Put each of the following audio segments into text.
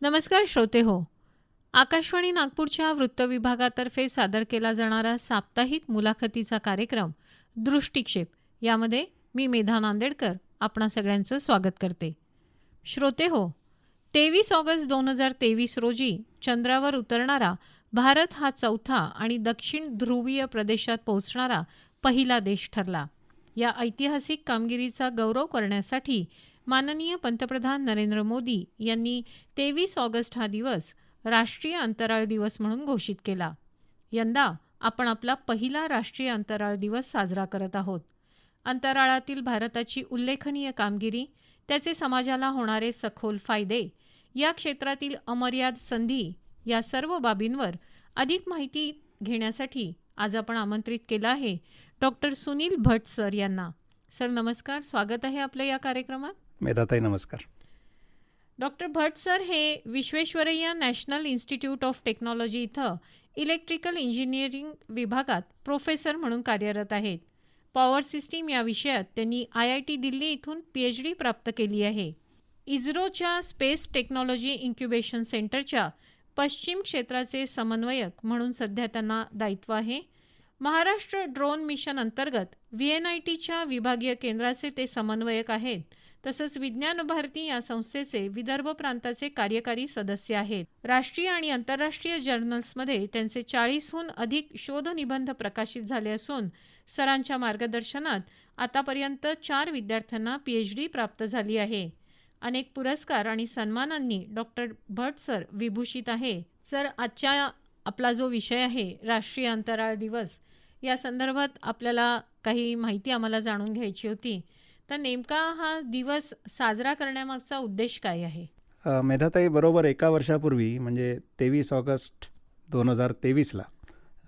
नमस्कार श्रोते हो. आकाशवाणी नागपूरच्या वृत्त विभागातर्फे सादर केला जाणारा साप्ताहिक मुलाखतीचा कार्यक्रम दृष्टिक्षेप. यामध्ये मी मेधा नांदेडकर आपणा सगळ्यांचं स्वागत करते. श्रोते हो तेवीस ऑगस्ट दोन हजार तेवीस रोजी चंद्रावर उतरणारा भारत हा चौथा आणि दक्षिण ध्रुवीय प्रदेशात पोहोचणारा पहिला देश ठरला. या ऐतिहासिक कामगिरीचा गौरव करण्यासाठी माननीय पंतप्रधान नरेंद्र मोदी यांनी तेवीस ऑगस्ट हा दिवस राष्ट्रीय अंतराळ दिवस म्हणून घोषित केला. यंदा आपण आपला पहिला राष्ट्रीय अंतराळ दिवस साजरा करत आहोत. अंतराळातील भारताची उल्लेखनीय कामगिरी त्याचे समाजाला होणारे सखोल फायदे या क्षेत्रातील अमर्याद संधी या सर्व बाबींवर अधिक माहिती घेण्यासाठी आज आपण आमंत्रित केलं आहे. डॉक्टर सुनील भट सर यांना. सर नमस्कार. स्वागत आहे आपलं या कार्यक्रमात. मेधाताई नमस्कार. डॉक्टर भट सर हे Visvesvaraya national institute of technology इथं इलेक्ट्रिकल इंजिनिअरिंग विभागात प्रोफेसर म्हणून कार्यरत आहेत. पॉवर सिस्टीम या विषयात त्यांनी आय आय टी दिल्ली इथून पी एच डी प्राप्त केली आहे. इस्रोच्या स्पेस टेक्नॉलॉजी इन्क्युबेशन सेंटरच्या पश्चिम क्षेत्राचे समन्वयक म्हणून सध्या त्यांना दायित्व आहे. महाराष्ट्र ड्रोन मिशन अंतर्गत व्ही एन आय टीच्या विभागीय केंद्राचे ते समन्वयक आहेत. तसंच विज्ञान भारती या संस्थेचे विदर्भ प्रांताचे कार्यकारी सदस्य आहेत. राष्ट्रीय आणि आंतरराष्ट्रीय जर्नल्समध्ये त्यांचे चाळीसहून अधिक शोधनिबंध प्रकाशित झाले असून सरांच्या मार्गदर्शनात आतापर्यंत चार विद्यार्थ्यांना पीएच डी प्राप्त झाली आहे. अनेक पुरस्कार आणि सन्मानांनी डॉक्टर भट सर विभूषित आहे. सर आजच्या आपला जो विषय आहे राष्ट्रीय अंतराळ दिवस या संदर्भात आपल्याला काही माहिती आम्हाला जाणून घ्यायची होती. तर नेमका हा दिवस साजरा करण्यामागचा उद्देश काय आहे? मेधाताई बरोबर एका वर्षापूर्वी म्हणजे तेवीस ऑगस्ट दोन हजार तेवीसला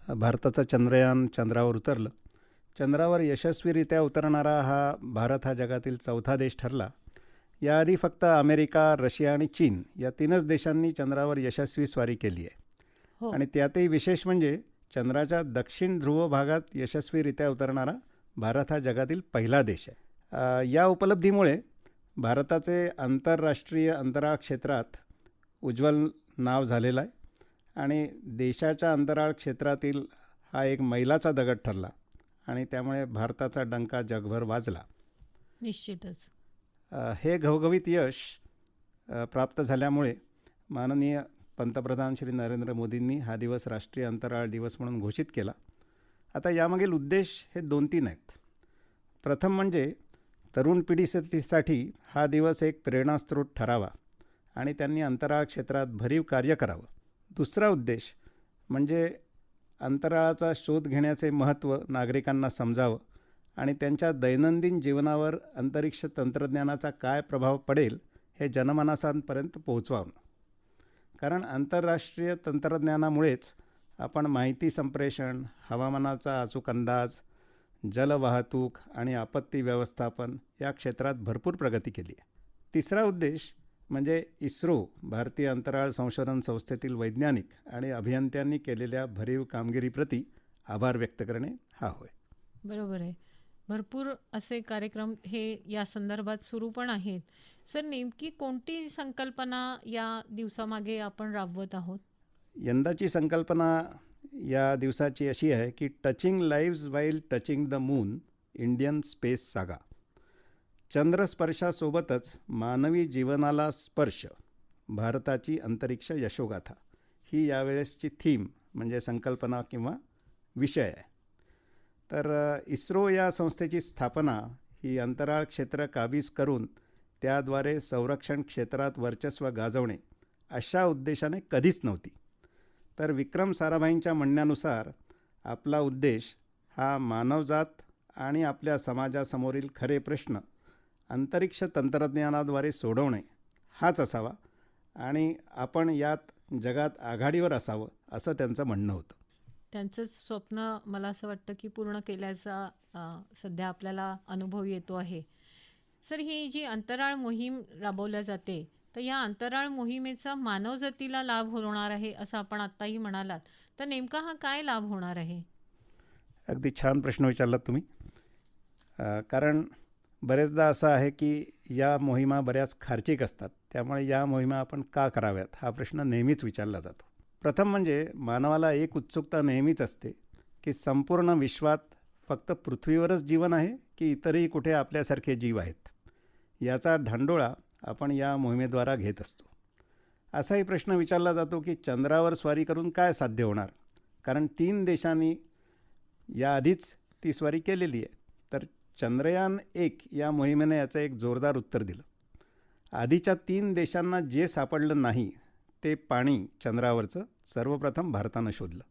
भारताचं चंद्रयान चंद्रावर उतरलं. चंद्रावर यशस्वीरित्या उतरणारा हा भारत हा जगातील चौथा देश ठरला. याआधी फक्त अमेरिका रशिया आणि चीन या तीनच देशांनी चंद्रावर यशस्वी स्वारी केली आहे. हो. आणि त्यातही विशेष म्हणजे चंद्राच्या दक्षिण ध्रुव भागात यशस्वीरित्या उतरणारा भारत हा जगातील पहिला देश आहे. या उपलब्धीमुळे भारताचे आंतरराष्ट्रीय अंतराळ क्षेत्रात उज्ज्वल नाव झालेलं आहे आणि देशाच्या अंतराळ क्षेत्रातील हा एक मैलाचा दगड ठरला आणि त्यामुळे भारताचा डंका जगभर वाजला. निश्चितच. हे घवघवीत यश प्राप्त झाल्यामुळे माननीय पंतप्रधान श्री नरेंद्र मोदींनी हा दिवस राष्ट्रीय अंतराळ दिवस म्हणून घोषित केला. आता यामागील उद्देश हे दोन तीन आहेत. प्रथम म्हणजे तरुण पिढीसाठी हा दिवस एक प्रेरणास्त्रोत ठरावा आणि त्यांनी अंतराळ क्षेत्रात भरीव कार्य करावं. दुसरा उद्देश म्हणजे अंतराळाचा शोध घेण्याचे महत्त्व नागरिकांना समजावं. आणि त्यांच्या दैनंदिन जीवनावर अंतरिक्ष तंत्रज्ञानाचा काय प्रभाव पडेल हे जनमानसांपर्यंत पोहोचवावं. कारण आंतरराष्ट्रीय तंत्रज्ञानामुळेच आपण माहिती संप्रेषण हवामानाचा अचूक अंदाज जलवाहतूक आणि आपत्ती व्यवस्थापन या क्षेत्रात भरपूर प्रगती केली आहे. तिसरा उद्देश म्हणजे इस्रो भारतीय अंतराळ संशोधन संस्थेतील वैज्ञानिक आणि अभियंत्यांनी केलेल्या भरीव कामगिरीप्रती आभार व्यक्त करणे हा होय. बरोबर आहे. भरपूर असे कार्यक्रम हे या संदर्भात सुरू पण आहेत. सर नेमकी कोणती संकल्पना या दिवसामागे आपण राबवत आहोत? यंदाची संकल्पना या दिवसाची अशी आहे की touching lives while touching the moon Indian space saga. चंद्रस्पर्शासोबतच मानवी जीवनाला स्पर्श भारताची अंतरिक्ष यशोगाथा. ही यावेळेसची थीम म्हणजे संकल्पना किंवा विषय आहे. तर इस्रो या संस्थेची स्थापना ही अंतराळ क्षेत्र काबीज करून त्याद्वारे संरक्षण क्षेत्रात वर्चस्व गाजवणे अशा उद्देशाने कधीच नव्हती. तर विक्रम साराभाईंच्या म्हणण्यानुसार आपला उद्देश हा मानवजात आणि आपल्या समाजासमोरील खरे प्रश्न अंतरिक्ष तंत्रज्ञानाद्वारे सोडवणे हाच असावा आणि आपण यात जगात आघाडीवर असावं असं त्यांचं म्हणणं होतं. त्यांचंच स्वप्न मला असं वाटतं की पूर्ण केल्याचा सध्या आपल्याला अनुभव येतो आहे. सर ही जी अंतराळ मोहीम राबवल्या जाते तर या अंतराळ मोहिमेचा मानवजातीला लाभ होणार आहे असं आपण आत्ताही म्हणालात. तर नेमका हा काय लाभ होणार आहे? अगदी छान प्रश्न विचारलात तुम्ही. कारण बरेचदा असं आहे की या मोहिमा बऱ्याच खार्चिक असतात. त्यामुळे या मोहिमा आपण का कराव्यात? हा प्रश्न नेहमीच विचारला जातो. प्रथम म्हणजे मानवाला एक उत्सुकता नेहमीच असते की संपूर्ण विश्वात फक्त पृथ्वीवरच जीवन आहे की इतरही कुठे आपल्यासारखे जीव आहेत? याचा धांडोळा आपण या मोहिमेद्वारा घेत असतो. असाही प्रश्न विचारला जातो की चंद्रावर स्वारी करून काय साध्य होणार? कारण तीन देशांनी याआधीच ती स्वारी केलेली आहे. तर चंद्रयान एक या मोहिमेने याचं एक जोरदार उत्तर दिलं. आधीच्या तीन देशांना जे सापडलं नाही ते पाणी चंद्रावरचं सर्वप्रथम भारतानं शोधलं.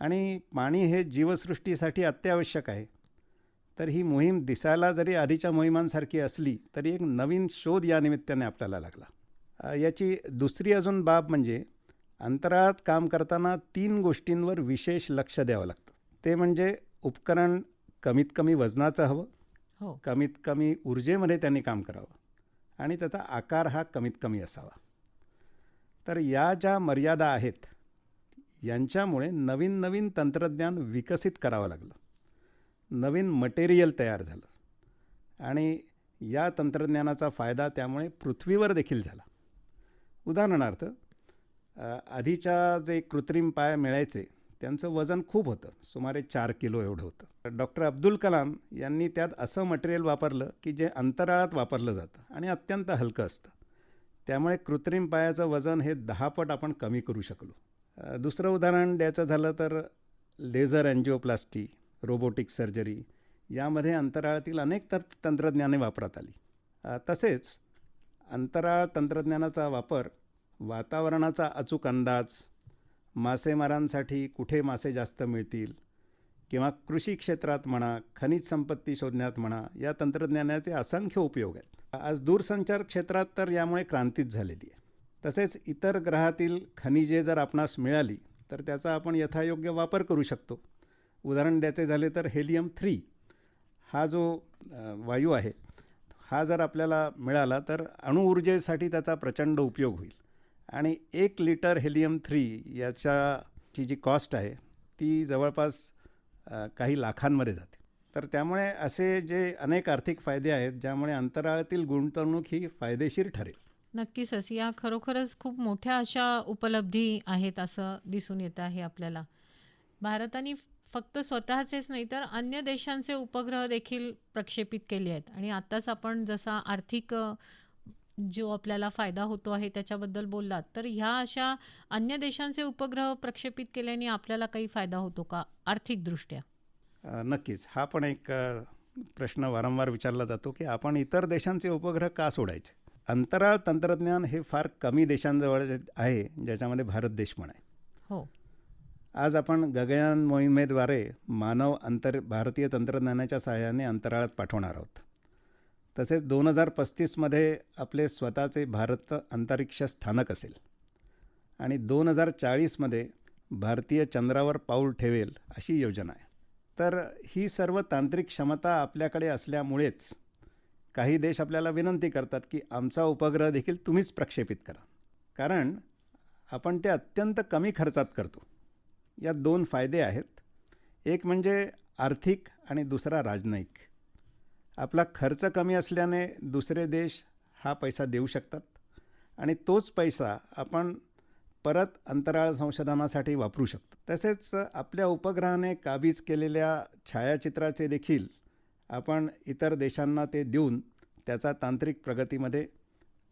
आणि पाणी हे जीवसृष्टीसाठी अत्यावश्यक आहे. तर ही मोहीम दिसायला जरी आधीच्या मोहिमांसारखी असली तरी एक नवीन शोध या निमित्ताने आपल्याला लागला. याची दुसरी अजून बाब म्हणजे अंतराळात काम करताना तीन गोष्टींवर विशेष लक्ष द्यावं लागतं. ते म्हणजे उपकरण कमीत कमी वजनाचं हवं हो. कमीत कमी ऊर्जेमध्ये त्यांनी काम करावं आणि त्याचा आकार हा कमीत कमी असावा. तर या ज्या मर्यादा आहेत यांच्यामुळे नवीन नवीन तंत्रज्ञान विकसित करावं लागलं. नवीन मटेरियल तयार झालं. आणि या तंत्रज्ञानाचा फायदा त्यामुळे पृथ्वीवर देखील झाला. उदाहरणार्थ आधीच्या जे कृत्रिम पाय मिळायचे त्यांचं वजन खूप होतं. सुमारे चार किलो एवढं होतं. डॉक्टर अब्दुल कलाम यांनी त्यात असं मटेरियल वापरलं की जे अंतराळात वापरलं जातं आणि अत्यंत हलकं असतं. त्यामुळे कृत्रिम पायाचं वजन हे दहापट आपण कमी करू शकलो. दुसरं उदाहरण द्यायचं झालं तर लेझर अँजिओप्लास्टी रोबोटिक सर्जरी यामध्ये अंतराळातील अनेक तर तंत्रज्ञाने वापरात आली. तसेच अंतराळ तंत्रज्ञानाचा वापर वातावरणाचा अचूक अंदाज मासेमारांसाठी कुठे मासे जास्त मिळतील किंवा कृषी क्षेत्रात म्हणा खनिज संपत्ती शोधण्यात म्हणा या तंत्रज्ञानाचे असंख्य उपयोग आहेत. आज दूरसंचार क्षेत्रात तर यामुळे क्रांतीच झालेली आहे. तसेच इतर ग्रहातील खनिजे जर आपणास मिळाली तर त्याचा आपण यथायोग्य वापर करू शकतो. उदाहरण द्यायचे झाले तर हेलियम थ्री हा जो वायू आहे हा जर आपल्याला मिळाला तर अणुऊर्जेसाठी त्याचा प्रचंड उपयोग होईल. आणि एक लिटर हेलियम थ्री याच्याची जी कॉस्ट आहे ती जवळपास काही लाखांमध्ये जाते. तर त्यामुळे असे जे अनेक आर्थिक फायदे आहेत ज्यामुळे अंतराळातील गुंतवणूक ही फायदेशीर ठरेल. नक्कीच या खरोखरच खूप मोठ्या अशा उपलब्धी आहेत असं दिसून येतं आहे आपल्याला. भारताने फक्त स्वतःचेच नाही तर अन्य देशांचे उपग्रह देखील प्रक्षेपित केले आहेत. आणि आत्ताच आपण जसा आर्थिक जो आपल्याला फायदा होतो आहे त्याच्याबद्दल बोललात तर ह्या अशा अन्य देशांचे उपग्रह प्रक्षेपित केल्याने आपल्याला काही फायदा होतो का आर्थिकदृष्ट्या? नक्कीच. हा पण एक प्रश्न वारंवार विचारला जातो की आपण इतर देशांचे उपग्रह का सोडायचे? अंतराळ तंत्रज्ञान हे फार कमी देशांजवळ आहे ज्याच्यामध्ये भारत देश पण आहे. हो. आज आपण गगनयान मोहिमेद्वारे मानव अंतर भारतीय तंत्रज्ञानाच्या सहाय्याने अंतराळात पाठवणार आहोत. तसेच दोन हजार पस्तीसमध्ये आपले स्वतःचे भारत अंतरिक्ष स्थानक असेल आणि दोन हजार चाळीसमध्ये भारतीय चंद्रावर पाऊल ठेवेल अशी योजना आहे. तर ही सर्व तांत्रिक क्षमता आपल्याकडे असल्यामुळेच काही देश आपल्याला विनंती करतात की आमचा उपग्रह देखील तुम्हीच प्रक्षेपित करा. कारण आपण ते अत्यंत कमी खर्चात करतो. यात दोन फायदे आहेत. एक म्हणजे आर्थिक आणि दुसरा राजनैतिक. आपला खर्च कमी असल्याने दुसरे देश हा पैसा देऊ शकतात आणि तोच पैसा आपण परत अंतराळ संशोधनासाठी वापरू शकतो. तसेच आपल्या उपग्रहाने काबीज केलेल्या छायाचित्राचे देखील आपण इतर देशांना ते देऊन त्याचा तांत्रिक प्रगतीमध्ये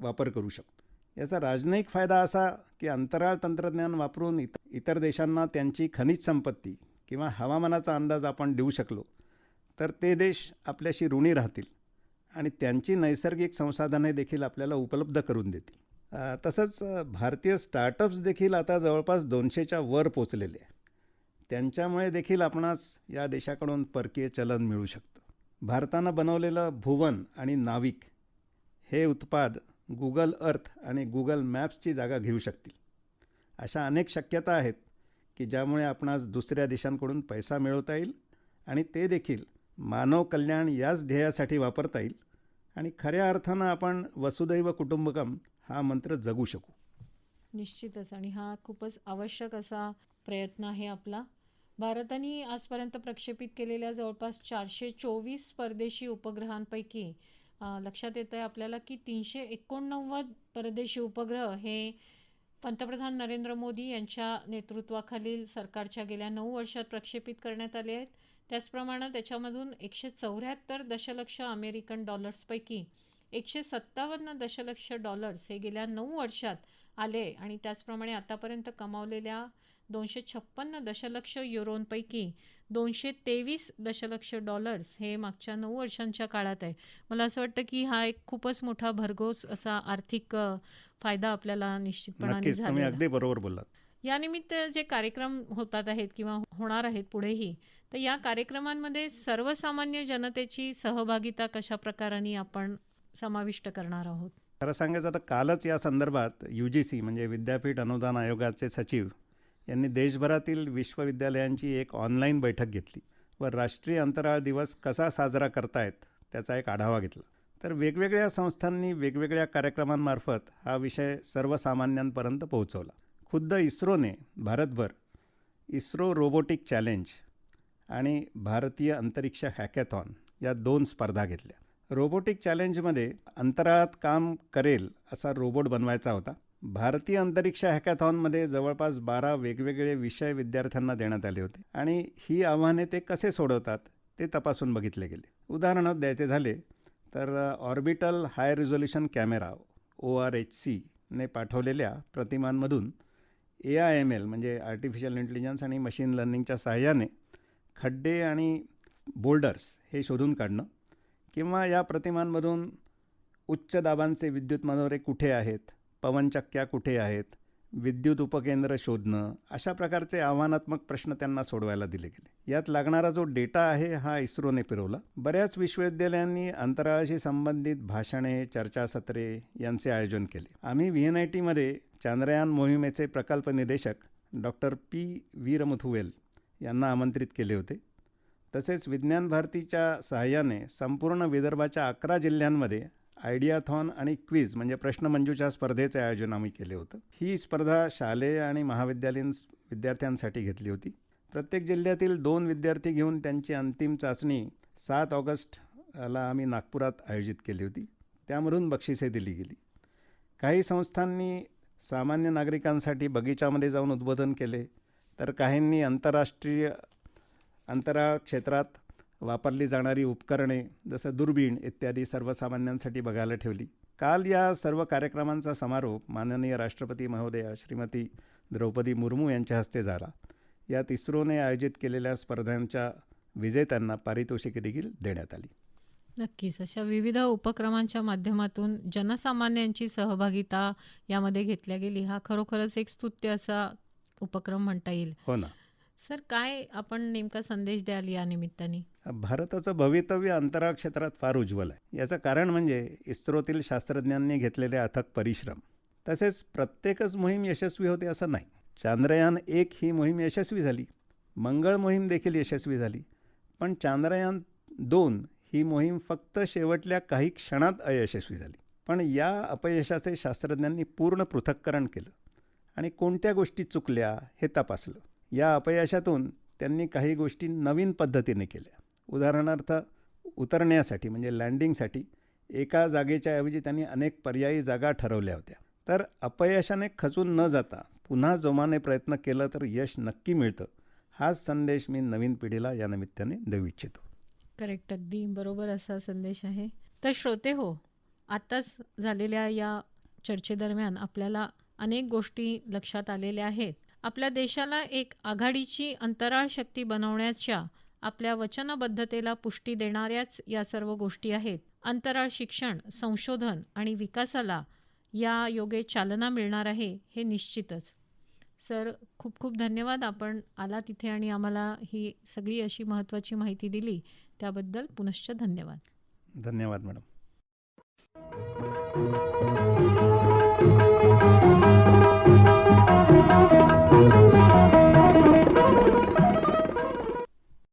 वापर करू शकतो. याचा राजनयिक फायदा असा की अंतराळ तंत्रज्ञान वापरून इत इतर देशांना त्यांची खनिज संपत्ती किंवा हवामानाचा अंदाज आपण देऊ शकलो तर ते देश आपल्याशी ऋणी राहतील आणि त्यांची नैसर्गिक संसाधने देखील आपल्याला उपलब्ध करून देतील. तसंच भारतीय स्टार्टअप्स देखील आता जवळपास दोनशेच्या वर पोचलेले आहे त्यांच्यामुळे देखील आपणास या देशाकडून परकीय चलन मिळू शकतं. भारतानं बनवलेलं भुवन आणि नाविक हे उत्पाद गुगल अर्थ आणि गुगल मॅप्सची जागा घेऊ शकतील. अशा अनेक शक्यता आहेत की ज्यामुळे आपणास दुसऱ्या देशांकडून पैसा मिळवता येईल आणि ते देखील मानव कल्याण याच ध्येयासाठी वापरता येईल आणि खऱ्या अर्थानं आपण वसुदैव कुटुंबकम हा मंत्र जगू शकू. निश्चितच. आणि हा खूपच आवश्यक असा प्रयत्न आहे आपला. भारताने आजपर्यंत प्रक्षेपित केलेल्या जवळपास चारशे चोवीस परदेशी उपग्रहांपैकी लक्षात येतं आहे आपल्याला की तीनशे एकोणनव्वद परदेशी उपग्रह हे पंतप्रधान नरेंद्र मोदी यांच्या नेतृत्वाखालील सरकारच्या गेल्या नऊ वर्षात प्रक्षेपित करण्यात आले आहेत. त्याचप्रमाणे त्याच्यामधून एकशे चौऱ्याहत्तर दशलक्ष अमेरिकन डॉलर्सपैकी एकशे सत्तावन्न दशलक्ष डॉलर्स हे गेल्या नऊ वर्षात आले आणि त्याचप्रमाणे आतापर्यंत कमावलेल्या दोनशे छप्पन्न दशलक्ष युरोंपैकी दोनशे तेवीस दशलक्ष डॉलर्स हे मागच्या नऊ वर्षांच्या काळात आहे. मला असं वाटतं की हा एक खूपच मोठा भरघोस असा आर्थिक फायदा आपल्याला निश्चितपणाने झालेला अगदी बरोबर बोललात. यानिमित्त जे कार्यक्रम होतात आहेत किंवा होणार आहेत पुढेही तर या कार्यक्रमांमध्ये सर्वसामान्य जनतेची सहभागिता कशा प्रकाराने आपण समाविष्ट करणार आहोत? खरं सांगायचं तर कालच या संदर्भात यू जी सी म्हणजे विद्यापीठ अनुदान आयोगाचे सचिव यांनी देशभरातील विश्वविद्यालयांची एक ऑनलाईन बैठक घेतली व राष्ट्रीय अंतराळ दिवस कसा साजरा करतायत त्याचा एक आढावा घेतला. तर वेगवेगळ्या संस्थांनी वेगवेगळ्या कार्यक्रमांमार्फत हा विषय सर्वसामान्यांपर्यंत पोहोचवला. खुद्द इस्रोने भारतभर इस्रो रोबोटिक चॅलेंज आणि भारतीय अंतरिक्ष हॅकॅथॉन या दोन स्पर्धा घेतल्या. रोबोटिक चॅलेंजमध्ये अंतराळात काम करेल असा रोबोट बनवायचा होता. भारतीय अंतरिक्ष हॅकॅथॉनमध्ये जवळपास बारा वेगवेगळे विषय विद्यार्थ्यांना देण्यात आले होते आणि ही आव्हाने ते कसे सोडवतात ते तपासून बघितले गेले. उदाहरणार्थ द्यायचे झाले तर orbital high resolution camera O R H सीने पाठवलेल्या प्रतिमांमधून ए आय एम एल म्हणजे आर्टिफिशियल इंटेलिजन्स आणि मशीन लर्निंगच्या सहाय्याने खड्डे आणि बोल्डर्स हे शोधून काढणं किंवा या प्रतिमांमधून उच्च दाबांचे विद्युत मनोरे कुठे आहेत पवनचक्क्या कुठे आहेत? विद्युत उपकेंद्र शोधणं अशा प्रकारचे आव्हानात्मक प्रश्न त्यांना सोडवायला दिले गेले. यात लागणारा जो डेटा आहे हा इस्रोने फिरवला. बऱ्याच विश्वविद्यालयांनी अंतराळाशी संबंधित भाषणे चर्चासत्रे यांचे आयोजन केले. आम्ही व्ही एन आय टीमध्ये चांद्रयान मोहिमेचे प्रकल्प निदेशक डॉक्टर पी. वीरमुथुवेल यांना आमंत्रित केले होते. तसेच विज्ञान भारतीच्या सहाय्याने संपूर्ण विदर्भाच्या अकरा जिल्ह्यांमध्ये आयडियाथॉन आणि क्विज म्हणजे प्रश्नमंजूच्या स्पर्धेचे आयोजन आम्ही केले होतं. ही स्पर्धा शालेय आणि महाविद्यालयीन विद्यार्थ्यांसाठी घेतली होती. प्रत्येक जिल्ह्यातील दोन विद्यार्थी घेऊन त्यांची अंतिम चाचणी सात ऑगस्टला आम्ही नागपुरात आयोजित केली होती. त्यामधून बक्षिसे दिली गेली. काही संस्थांनी सामान्य नागरिकांसाठी बगीचामध्ये जाऊन उद्बोधन केले तर काहींनी आंतरराष्ट्रीय अंतराळ क्षेत्रात वापरली जाणारी उपकरणे जसं दुर्बीण इत्यादी सर्वसामान्यांसाठी बघायला ठेवली. काल या सर्व कार्यक्रमांचा समारोप माननीय राष्ट्रपती महोदया श्रीमती द्रौपदी मुर्मू यांच्या हस्ते झाला. यात इस्रोने आयोजित केलेल्या स्पर्धांच्या विजेत्यांना पारितोषिके देखील देण्यात आली. नक्कीच. अशा विविध उपक्रमांच्या माध्यमातून जनसामान्यांची सहभागिता यामध्ये घेतल्या गेली. हा खरोखरच एक स्तुत्य असा उपक्रम म्हणता येईल. हो ना. सर काय आपण नेमका संदेश द्याल या निमित्ताने? भारताचं भवितव्य अंतराळ क्षेत्रात फार उज्ज्वल आहे. याचं कारण म्हणजे इस्रोतील शास्त्रज्ञांनी घेतलेले अथक परिश्रम. तसेच प्रत्येकच मोहीम यशस्वी होते असं नाही. चांद्रयान एक ही मोहीम यशस्वी झाली. मंगळ मोहीम देखील यशस्वी झाली. पण चांद्रयान दोन ही मोहीम फक्त शेवटल्या काही क्षणात अयशस्वी झाली. पण या अपयशाचे शास्त्रज्ञांनी पूर्ण पृथक्करण केलं आणि कोणत्या गोष्टी चुकल्या हे तपासलं. या अपयशातून त्यांनी काही गोष्टी नवीन पद्धतीने केल्या. उदाहरणार्थ उतरण्यासाठी म्हणजे लँडिंगसाठी एका जागेच्या ऐवजी त्यांनी अनेक पर्यायी जागा ठरवल्या होत्या. तर अपयशाने खचून न जाता पुन्हा जोमाने प्रयत्न केलं तर यश नक्की मिळतं हाच संदेश मी नवीन पिढीला या निमित्ताने देऊ इच्छितो. करेक्ट अगदी बरोबर असा संदेश आहे. तर श्रोते हो आत्ताच झालेल्या या चर्चेदरम्यान आपल्याला अनेक गोष्टी लक्षात आलेल्या आहेत. आपल्या देशाला एक आघाडीची अंतराळ शक्ती बनवण्याच्या आपल्या वचनबद्धतेला पुष्टी देणाऱ्याच या सर्व गोष्टी आहेत. अंतराळ शिक्षण संशोधन आणि विकासाला या योगे चालना मिळणार आहे हे निश्चितच. सर खूप खूप धन्यवाद. आपण आला तिथे आणि आम्हाला ही सगळी अशी महत्त्वाची माहिती दिली. त्याबद्दल पुनश्च धन्यवाद. धन्यवाद मॅडम.